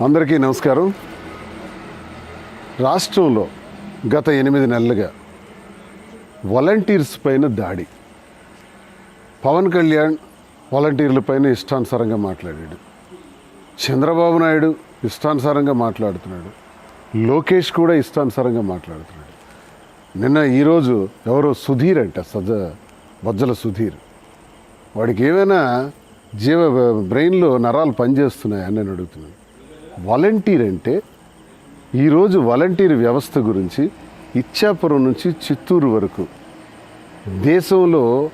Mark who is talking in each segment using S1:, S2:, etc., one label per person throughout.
S1: అందరికీ నమస్కారం. రాష్ట్రంలో గత ఎనిమిది నెలలుగా వాలంటీర్స్ పైన దాడి. పవన్ కళ్యాణ్ వాలంటీర్ల పైన ఇష్టానుసారంగా మాట్లాడాడు. చంద్రబాబు నాయుడు ఇష్టానుసారంగా మాట్లాడుతున్నాడు. లోకేష్ కూడా ఇష్టానుసారంగా మాట్లాడుతున్నాడు. నిన్న ఈరోజు ఎవరో సుధీర్ అంట సజ బజ్జల సుధీర్. వాడికి ఏమైనా జీవ బ్రెయిన్లో నరాలు పనిచేస్తున్నాయని నేను అడుగుతున్నాను. వాలంటీర్ అంటే ఈరోజు వాలంటీర్ వ్యవస్థ గురించి ఇచ్చాపురం నుంచి చిత్తూరు వరకు. దేశంలో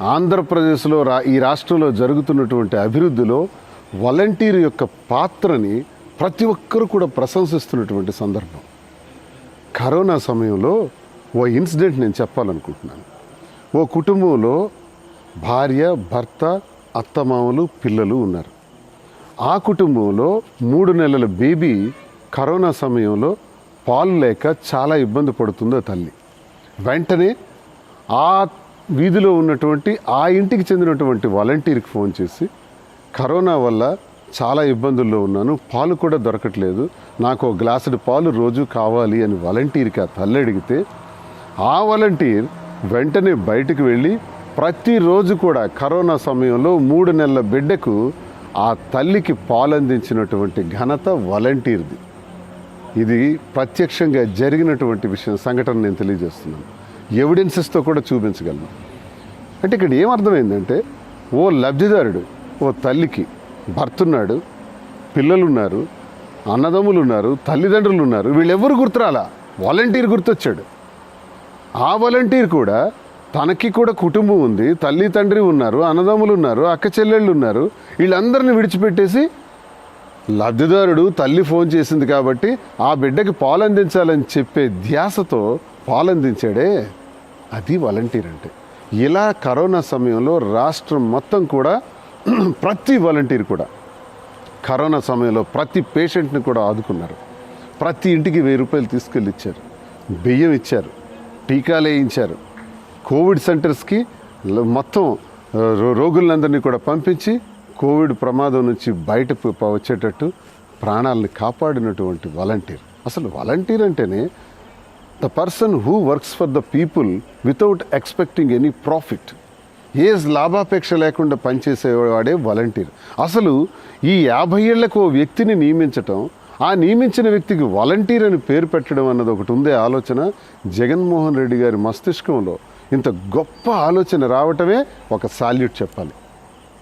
S1: ఆంధ్రప్రదేశ్లో రా ఈ రాష్ట్రంలో జరుగుతున్నటువంటి అభివృద్ధిలో వాలంటీర్ యొక్క పాత్రని ప్రతి ఒక్కరూ కూడా ప్రశంసిస్తున్నటువంటి సందర్భం. కరోనా సమయంలో ఓ ఇన్సిడెంట్ నేను చెప్పాలనుకుంటున్నాను. ఓ కుటుంబంలో భార్య భర్త అత్తమామలు పిల్లలు ఉన్నారు. ఆ కుటుంబంలో మూడు నెలల బేబీ కరోనా సమయంలో పాలు లేక చాలా ఇబ్బంది పడుతుందో తల్లి. వెంటనే ఆ వీధిలో ఉన్నటువంటి ఆ ఇంటికి చెందినటువంటి వాలంటీర్కి ఫోన్ చేసి కరోనా వల్ల చాలా ఇబ్బందుల్లో ఉన్నాను పాలు కూడా దొరకట్లేదు నాకు ఒక గ్లాసుడు పాలు రోజు కావాలి అని వాలంటీర్కి ఆ తల్లి అడిగితే ఆ వాలంటీర్ వెంటనే బయటకు వెళ్ళి ప్రతిరోజు కూడా కరోనా సమయంలో మూడు నెలల బిడ్డకు ఆ తల్లికి పాలందించినటువంటి ఘనత వాలంటీర్ది. ఇది ప్రత్యక్షంగా జరిగినటువంటి విషయం సంఘటన నేను తెలియజేస్తున్నాను. ఎవిడెన్సెస్తో కూడా చూపించగలను. అంటే ఇక్కడ ఏమర్థమైందంటే ఓ లబ్ధిదారుడు ఓ తల్లికి భర్తున్నాడు పిల్లలున్నారు పిల్లలు ఉన్నారు అన్నదమ్ములు ఉన్నారు తల్లిదండ్రులు ఉన్నారు వీళ్ళెవ్వరు గుర్తురాలా? వాలంటీర్ గుర్తొచ్చాడు. ఆ వాలంటీర్ కూడా తనకి కూడా కుటుంబం ఉంది తల్లి తండ్రి ఉన్నారు అన్నదమ్ములు ఉన్నారు అక్క చెల్లెళ్ళు ఉన్నారు. వీళ్ళందరిని విడిచిపెట్టేసి లబ్ధిదారుడు తల్లి ఫోన్ చేసింది కాబట్టి ఆ బిడ్డకి పాలందించాలని చెప్పే ధ్యాసతో పాలందించాడే. అది వాలంటీర్ అంటే. ఇలా కరోనా సమయంలో రాష్ట్రం మొత్తం కూడా ప్రతి వాలంటీర్ కూడా కరోనా సమయంలో ప్రతి పేషెంట్ని కూడా ఆదుకున్నారు. ప్రతి ఇంటికి వెయ్యి రూపాయలు తీసుకెళ్ళి ఇచ్చారు బియ్యం ఇచ్చారు. టీకాలు వేయించారు కోవిడ్ సెంటర్స్కి మొత్తం రో- రోగులందరినీ కూడా పంపించి కోవిడ్ ప్రమాదం నుంచి బయట వచ్చేటట్టు ప్రాణాలను కాపాడినటువంటి వాలంటీర్. అసలు వాలంటీర్ అంటేనే the person who works for the people without expecting any profit. ఏ లాభాపేక్ష లేకుండా పనిచేసేవాడే వాలంటీర్. అసలు ఈ యాభై ఏళ్ళకు ఓ వ్యక్తిని నియమించటం ఆ నియమించిన వ్యక్తికి వాలంటీర్ అని పేరు పెట్టడం అన్నది ఒకటి ఉందే ఆలోచన జగన్మోహన్ రెడ్డి గారి మస్తిష్కంలో. ఇంత గొప్ప ఆలోచన రావటమే ఒక సాల్యూట్ చెప్పాలి.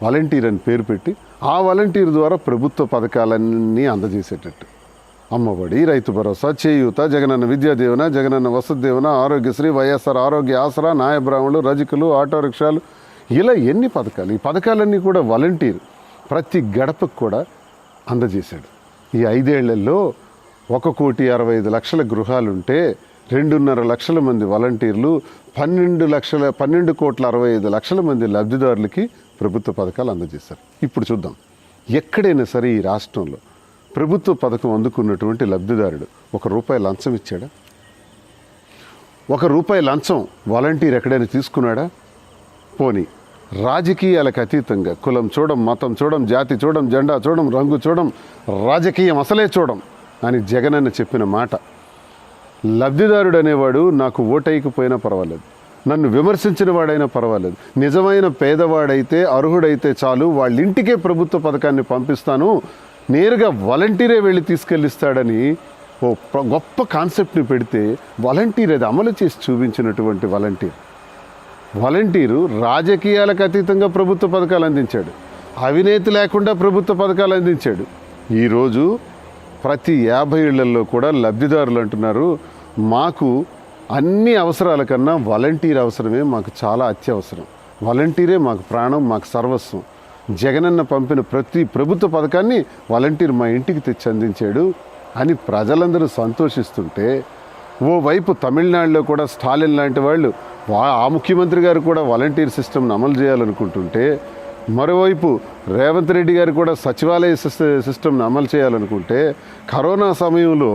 S1: వాలంటీర్ అని పేరు పెట్టి ఆ వాలంటీర్ ద్వారా ప్రభుత్వ పథకాలన్నీ అందజేసేటట్టు. అమ్మఒడి రైతు భరోసా చేయూత జగనన్న విద్యాదీవన జగనన్న వసతి దీవెన ఆరోగ్యశ్రీ వైఎస్ఆర్ ఆరోగ్య ఆసరా నాయబ్రాహ్మణులు రజకులు ఆటో రిక్షాలు ఇలా ఎన్ని పథకాలు? ఈ పథకాలన్నీ కూడా వాలంటీర్ ప్రతి గడపకు కూడా అందజేశాడు. ఈ ఐదేళ్ళలో ఒక కోటి అరవై ఐదు లక్షల గృహాలుంటే రెండున్నర లక్షల మంది వాలంటీర్లు పన్నెండు లక్షల పన్నెండు కోట్ల అరవై ఐదు లక్షల మంది లబ్ధిదారులకి ప్రభుత్వ పథకాలు అందజేశారు. ఇప్పుడు చూద్దాం. ఎక్కడైనా సరే ఈ రాష్ట్రంలో ప్రభుత్వ పథకం అందుకున్నటువంటి లబ్ధిదారుడు ఒక రూపాయి లంచం ఇచ్చాడా? ఒక రూపాయి లంచం వాలంటీర్ ఎక్కడైనా తీసుకున్నాడా? పోని రాజకీయాలకు అతీతంగా కులం చూడం మతం చూడం జాతి చూడం జెండా చూడం రంగు చూడం రాజకీయం అసలే చూడం అని జగనన్న చెప్పిన మాట లబ్ధిదారుడు అనేవాడు నాకు ఓటైకపోయినా పర్వాలేదు. నన్ను విమర్శించిన వాడైనా పర్వాలేదు. నిజమైన పేదవాడైతే అర్హుడైతే చాలు వాళ్ళ ఇంటికే ప్రభుత్వ పథకాన్ని పంపిస్తాను నేరుగా వాలంటీరే వెళ్ళి తీసుకెళ్ళిస్తాడని ఓ గొప్ప కాన్సెప్ట్ని పెడితే వాలంటీర్ అది అమలు చేసి చూపించినటువంటి వాలంటీర్. వాలంటీరు రాజకీయాలకు అతీతంగా ప్రభుత్వ పథకాలు అందించాడు. అవినేతి లేకుండా ప్రభుత్వ పథకాలు అందించాడు. ఈరోజు ప్రతి యాభై ఏళ్ళలో కూడా లబ్ధిదారులు అంటున్నారు మాకు అన్ని అవసరాల కన్నా వాలంటీర్ అవసరమే మాకు చాలా అత్యవసరం. వాలంటీరే మాకు ప్రాణం మాకు సర్వస్వం. జగనన్న పంపిన ప్రతి ప్రభుత్వ పథకాన్ని వాలంటీర్ మా ఇంటికి తెచ్చి అందించాడు అని ప్రజలందరూ సంతోషిస్తుంటే ఓవైపు తమిళనాడులో కూడా స్టాలిన్ లాంటి వాళ్ళు వా- ఆ ముఖ్యమంత్రి గారు కూడా వాలంటీర్ సిస్టమ్ను అమలు చేయాలనుకుంటుంటే మరోవైపు రేవంత్ రెడ్డి గారు కూడా సచివాలయ సిస్- సిస్టమ్ని అమలు చేయాలనుకుంటే కరోనా సమయంలో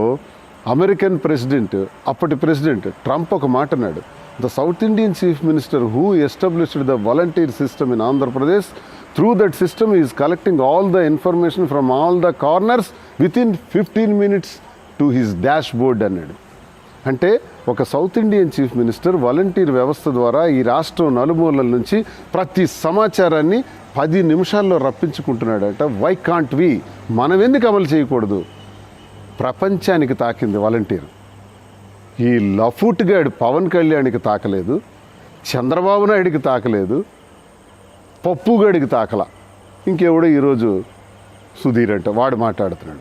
S1: అమెరికన్ ప్రెసిడెంట్ అప్పటి ప్రెసిడెంట్ ట్రంప్ ఒక మాట అన్నాడు the South Indian chief minister who established the volunteer system in Andhra Pradesh through that system is collecting all the information from all the corners within fifteen minutes to his dashboard అన్నాడు. అంటే ఒక South Indian chief minister volunteer వ్యవస్థ ద్వారా ఈ రాష్ట్రం నలుమూలల నుంచి ప్రతి సమాచారాన్ని పది నిమిషాల్లో రప్పించుకుంటున్నాడట. వై కాంట్ వి మనం ఎందుకు అమలు చేయకూడదు? ప్రపంచానికి తాకింది వాలంటీర్. ఈ లఫూట్గాడు పవన్ కళ్యాణ్కి తాకలేదు. చంద్రబాబు నాయుడికి తాకలేదు. పప్పుగాడికి తాకల. ఇంకెవడో ఈరోజు సుధీర్ అంట వాడు మాట్లాడుతున్నాడు.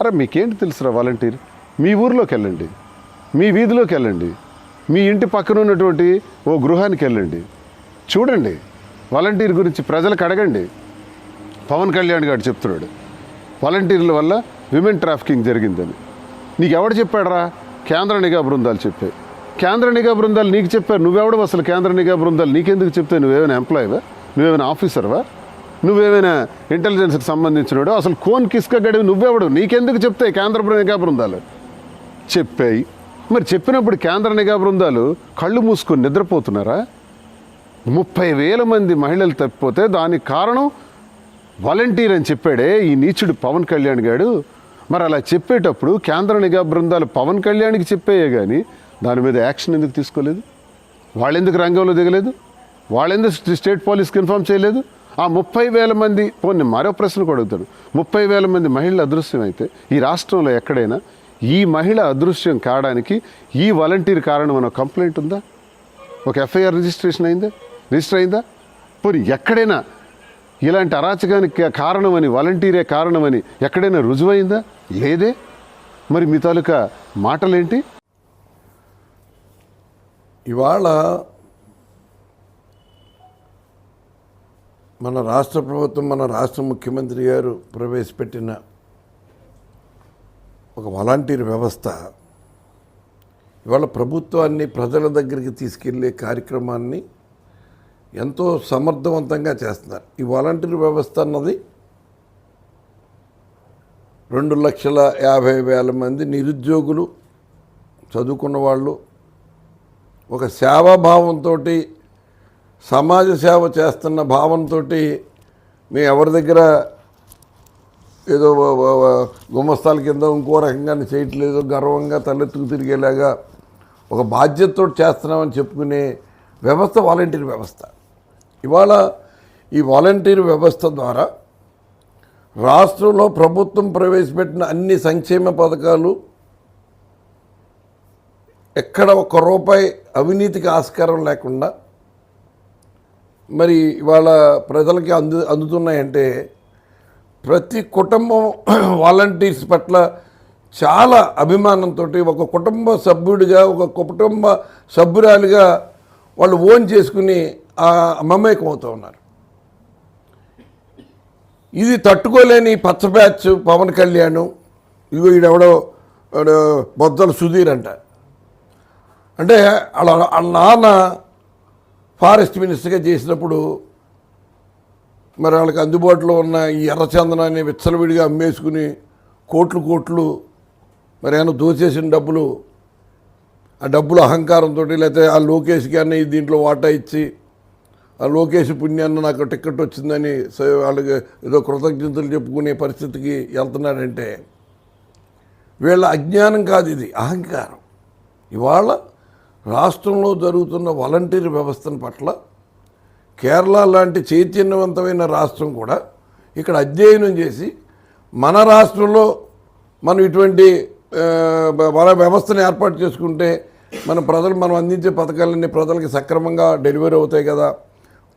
S1: అరే మీకేంటి తెలుసురా వాలంటీర్? మీ ఊర్లోకి వెళ్ళండి మీ వీధిలోకి వెళ్ళండి. మీ ఇంటి పక్కన ఉన్నటువంటి ఓ గృహానికి వెళ్ళండి. చూడండి. వాలంటీర్ గురించి ప్రజలకు అడగండి. పవన్ కళ్యాణ్ గారు చెప్తున్నాడు. వాలంటీర్ల వల్ల విమెన్ ట్రాఫికింగ్ జరిగిందని. నీకు ఎవడు చెప్పాడరా? కేంద్ర నిఘా బృందాలు చెప్పాయి కేంద్ర నిఘా బృందాలు నీకు చెప్పారు. నువ్వెవడు అసలు కేంద్ర నిఘా బృందాలు? నీకెందుకు చెప్తే నువ్వేమైనా ఎంప్లాయీవా? నువ్వేమైనా ఆఫీసర్వా? నువ్వేమైనా ఇంటెలిజెన్స్కి సంబంధించినవాడు అసలు కోన్ కిస్క గడివి నువ్వెవడు? నీకెందుకు చెప్తాయి కేంద్ర నిఘా బృందాలు? చెప్పాయి. మరి చెప్పినప్పుడు కేంద్ర నిఘా బృందాలు కళ్ళు మూసుకొని నిద్రపోతున్నారా? ముప్పై వేల మంది మహిళలు తప్పిపోతే దానికి కారణం వాలంటీర్ అని చెప్పాడే ఈ నీచుడు పవన్ కళ్యాణ్ గాడు. మరి అలా చెప్పేటప్పుడు కేంద్ర నిఘా బృందాలు పవన్ కళ్యాణ్కి చెప్పేయే కానీ దాని మీద యాక్షన్ ఎందుకు తీసుకోలేదు? వాళ్ళెందుకు రంగంలో దిగలేదు? వాళ్ళెందుకు స్టేట్ పోలీస్కి ఇన్ఫామ్ చేయలేదు? ఆ ముప్పై వేల మంది పోనీ మరో ప్రశ్న కూడా అడుగుతాడు ముప్పై వేల మంది మహిళలు అదృశ్యం అయితే ఈ రాష్ట్రంలో ఎక్కడైనా ఈ మహిళ అదృశ్యం కావడానికి ఈ వాలంటీర్ కారణం అన్న కంప్లైంట్ ఉందా? ఒక ఎఫ్ఐఆర్ రిజిస్ట్రేషన్ అయిందా? రిజిస్టర్ అయిందా? పోనీ ఎక్కడైనా ఇలాంటి అరాచకానికి కారణమని వాలంటీరే కారణమని ఎక్కడైనా రుజువైందా? లేదే? మరి మీ తాలూకా మాటలేంటి?
S2: ఇవాళ మన రాష్ట్ర ప్రభుత్వం మన రాష్ట్ర ముఖ్యమంత్రి గారు ప్రవేశపెట్టిన ఒక వాలంటీర్ వ్యవస్థ ఇవాళ ప్రభుత్వాన్ని ప్రజల దగ్గరికి తీసుకెళ్ళే కార్యక్రమాన్ని ఎంతో సమర్థవంతంగా చేస్తున్నారు. ఈ వాలంటీర్ వ్యవస్థ అన్నది రెండు లక్షల యాభై వేల మంది నిరుద్యోగులు చదువుకున్న వాళ్ళు ఒక సేవాభావంతో సమాజ సేవ చేస్తున్న భావంతో మేము ఎవరి దగ్గర ఏదో గుమ్మస్తాల కింద ఇంకో రకంగా చేయట్లేదు గర్వంగా తలెత్తుకు తిరిగేలాగా ఒక బాధ్యతతో చేస్తున్నామని చెప్పుకునే వ్యవస్థ వాలంటీర్ వ్యవస్థ. ఇవాళ ఈ వాలంటీర్ వ్యవస్థ ద్వారా రాష్ట్రంలో ప్రభుత్వం ప్రవేశపెట్టిన అన్ని సంక్షేమ పథకాలు ఎక్కడ ఒక్క రూపాయి అవినీతికి ఆస్కారం లేకుండా మరి ఇవాళ ప్రజలకి అందు అందుతున్నాయంటే ప్రతి కుటుంబం వాలంటీర్స్ పట్ల చాలా అభిమానంతో ఒక కుటుంబ సభ్యుడిగా ఒక కుటుంబ సభ్యురాలిగా వాళ్ళు ఓన్ చేసుకుని ఆ మమేకం అవుతూ ఉన్నారు. ఇది తట్టుకోలేని పచ్చ బ్యాచ్ పవన్ కళ్యాణ్ ఇగో ఈడెవడో బొద్దల సుధీర్ అంట. అంటే వాళ్ళ నాన్న ఫారెస్ట్ మినిస్టర్గా చేసినప్పుడు మరి వాళ్ళకి అందుబాటులో ఉన్న ఈ ఎర్రచందనాన్ని విచ్చలవిడిగా అమ్మేసుకుని కోట్లు కోట్లు మరి ఏమైనా దోచేసిన డబ్బులు ఆ డబ్బులు అహంకారంతో లేకపోతే ఆ లోకేష్కి అన్న దీంట్లో వాటా ఇచ్చి ఆ లోకేష్ పుణ్యాన్ని నాకు టికెట్ వచ్చిందని వాళ్ళకి ఏదో కృతజ్ఞతలు చెప్పుకునే పరిస్థితికి వెళ్తున్నాడంటే వీళ్ళ అజ్ఞానం కాదు ఇది అహంకారం. ఇవాళ రాష్ట్రంలో జరుగుతున్న వాలంటీర్ వ్యవస్థను పట్ల కేరళ లాంటి చైతన్యవంతమైన రాష్ట్రం కూడా ఇక్కడ అధ్యయనం చేసి మన రాష్ట్రంలో మనం ఇటువంటి మన వ్యవస్థను ఏర్పాటు చేసుకుంటే మన ప్రజలు మనం అందించే పథకాలన్నీ ప్రజలకి సక్రమంగా డెలివరీ అవుతాయి కదా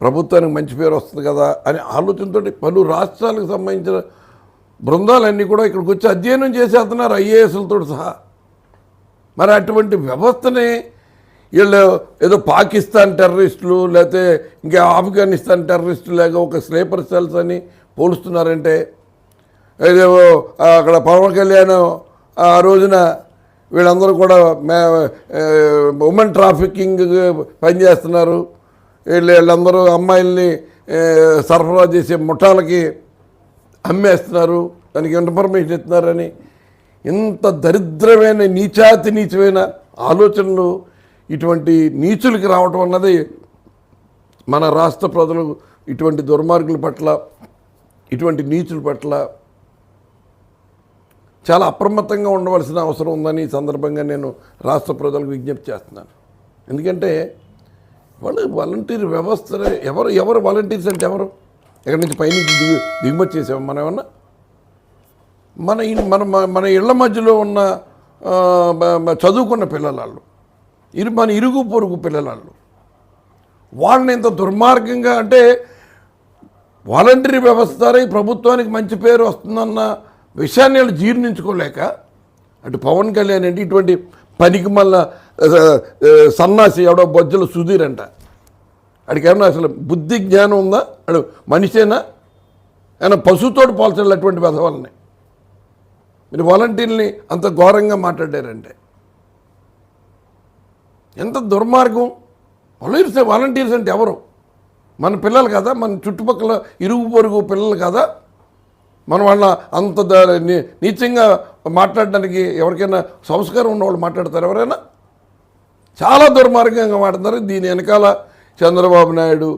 S2: ప్రభుత్వానికి మంచి పేరు వస్తుంది కదా అనే ఆలోచనతో పలు రాష్ట్రాలకు సంబంధించిన బృందాలన్నీ కూడా ఇక్కడికి వచ్చి అధ్యయనం చేసేస్తున్నారు ఐఏఎస్లతో సహా. మరి అటువంటి వ్యవస్థని వీళ్ళు ఏదో పాకిస్తాన్ టెర్రరిస్టులు లేకపోతే ఇంకా ఆఫ్ఘనిస్తాన్ టెర్రరిస్టులు లేక ఒక స్లీపర్ సెల్స్ అని పోలుస్తున్నారంటే ఏదో అక్కడ పవన్ కళ్యాణ్ ఆ రోజున వీళ్ళందరూ కూడా మే ఉమెన్ ట్రాఫికింగ్ పనిచేస్తున్నారు. వీళ్ళు వీళ్ళందరూ అమ్మాయిల్ని సరఫరా చేసే ముఠాలకి అమ్మేస్తున్నారు. దానికి ఇన్ఫర్మేషన్ ఇస్తున్నారని. ఇంత దరిద్రమైన నీచాతి నీచమైన ఆలోచనలు ఇటువంటి నీచులకి రావటం అన్నది మన రాష్ట్ర ప్రజలు ఇటువంటి దుర్మార్గుల పట్ల ఇటువంటి నీచుల పట్ల చాలా అప్రమత్తంగా ఉండవలసిన అవసరం ఉందని ఈ సందర్భంగా నేను రాష్ట్ర ప్రజలకు విజ్ఞప్తి చేస్తున్నాను. ఎందుకంటే వాళ్ళు వాలంటీర్ వ్యవస్థ ఎవరు ఎవరు వాలంటీర్స్ అంటే ఎవరు? ఎక్కడి నుంచి పైనుంచి దిగు దిగుమతి చేసాము మనం ఏమన్నా? మన మన మన- ఇళ్ళ మధ్యలో ఉన్న చదువుకున్న పిల్లలాళ్ళు ఇరు మన ఇరుగు పొరుగు పిల్లలు వాళ్ళని ఇంత దుర్మార్గంగా అంటే వాలంటరీ వ్యవస్థ ద్వారా ఈ ప్రభుత్వానికి మంచి పేరు వస్తుందన్న విషయాన్ని వాళ్ళు జీర్ణించుకోలేక అటు పవన్ కళ్యాణ్ అంటే ఇటువంటి పనికి మళ్ళా సన్నాసి ఎవడో బొజ్జల సుధీర్ అంట. అడికి ఏమన్నా అసలు బుద్ధి జ్ఞానం ఉందా? అడు మనిషేనా? ఆయన పశువుతోటి పోల్చాలి అటువంటి వెధవాళ్ళని మీరు వాలంటీర్ని అంత ఘోరంగా మాట్లాడారంటే. ఎంత దుర్మార్గం వాలంటీర్స్ వాలంటీర్స్ అంటే ఎవరు మన పిల్లలు కదా మన చుట్టుపక్కల ఇరుగు పొరుగు పిల్లలు కదా మన వాళ్ళ అంత ద- నీచంగా మాట్లాడడానికి ఎవరికైనా సంస్కారం ఉన్నవాళ్ళు మాట్లాడతారు ఎవరైనా చాలా దుర్మార్గంగా మాట్లాడతారు దీని వెనకాల చంద్రబాబు నాయుడు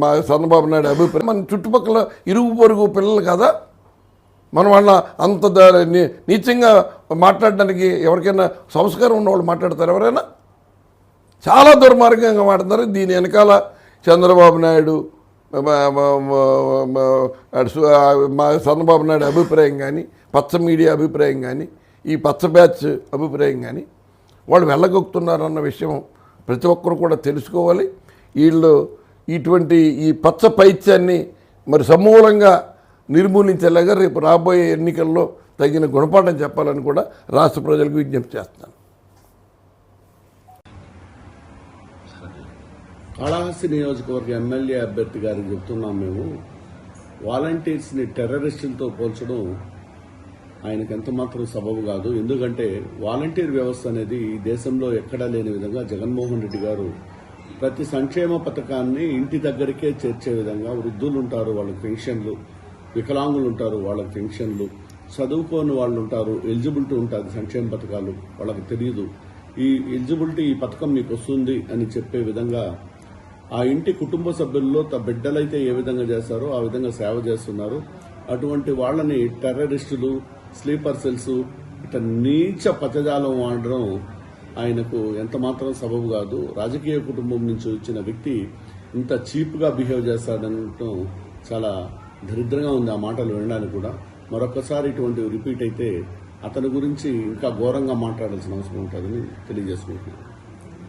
S2: మా చంద్రబాబు నాయుడు అభిప్రాయం మన చుట్టుపక్కల ఇరుగు పొరుగు పిల్లలు కదా మనం వాళ్ళ అంత ద- నీచంగా మాట్లాడడానికి ఎవరికైనా సంస్కారం ఉన్నవాళ్ళు మాట్లాడతారు ఎవరైనా? చాలా దుర్మార్గంగా మాట్లాడతారు దీని వెనకాల చంద్రబాబు నాయుడు మా చంద్రబాబు నాయుడు అభిప్రాయం కానీ పచ్చ మీడియా అభిప్రాయం కానీ ఈ పచ్చ బ్యాచ్ అభిప్రాయం కానీ వాళ్ళు వెళ్ళగొక్కుతున్నారన్న విషయం ప్రతి ఒక్కరు కూడా తెలుసుకోవాలి. వీళ్ళు ఇటువంటి ఈ పచ్చ పైత్యాన్ని మరి సమూలంగా నిర్మూలించేలాగా రేపు రాబోయే ఎన్నికల్లో తగిన గుణపాఠం చెప్పాలని కూడా రాష్ట్ర ప్రజలకు విజ్ఞప్తి చేస్తున్నాను.
S3: కాళహస్తి నియోజకవర్గ ఎమ్మెల్యే అభ్యర్థి గారికి చెప్తున్నాం మేము. వాలంటీర్స్ని టెర్రరిస్టులతో పోల్చడం ఆయనకు ఎంత మాత్రం సబబు కాదు. ఎందుకంటే వాలంటీర్ వ్యవస్థ అనేది ఈ దేశంలో ఎక్కడా లేని విధంగా జగన్మోహన్ రెడ్డి గారు ప్రతి సంక్షేమ పథకాన్ని ఇంటి దగ్గరికే చేర్చే విధంగా వృద్ధులు ఉంటారు వాళ్ళకి పెన్షన్లు. వికలాంగులు ఉంటారు వాళ్ళకి పెన్షన్లు. చదువుకోని వాళ్ళు ఉంటారు ఎలిజిబిలిటీ ఉంటుంది సంక్షేమ పథకాలు వాళ్ళకి తెలియదు ఈ ఎలిజిబిలిటీ ఈ పథకం మీకు వస్తుంది అని చెప్పే విధంగా ఆ ఇంటి కుటుంబ సభ్యుల్లో త బిడ్డలైతే ఏ విధంగా చేస్తారో ఆ విధంగా సేవ చేస్తున్నారు. అటువంటి వాళ్ళని టెర్రరిస్టులు స్లీపర్ సెల్స్ ఇట్లా నీచ పదజాలం వాడడం ఆయనకు ఎంతమాత్రం సబబు కాదు. రాజకీయ కుటుంబం నుంచి వచ్చిన వ్యక్తి ఇంత చీప్గా బిహేవ్ చేస్తాడనటం చాలా దరిద్రంగా ఉంది ఆ మాటలు వినడానికి కూడా. మరొకసారి ఇటువంటివి రిపీట్ అయితే అతని గురించి ఇంకా ఘోరంగా మాట్లాడాల్సిన అవసరం ఉంటుందని తెలియజేసుకుంటున్నాను.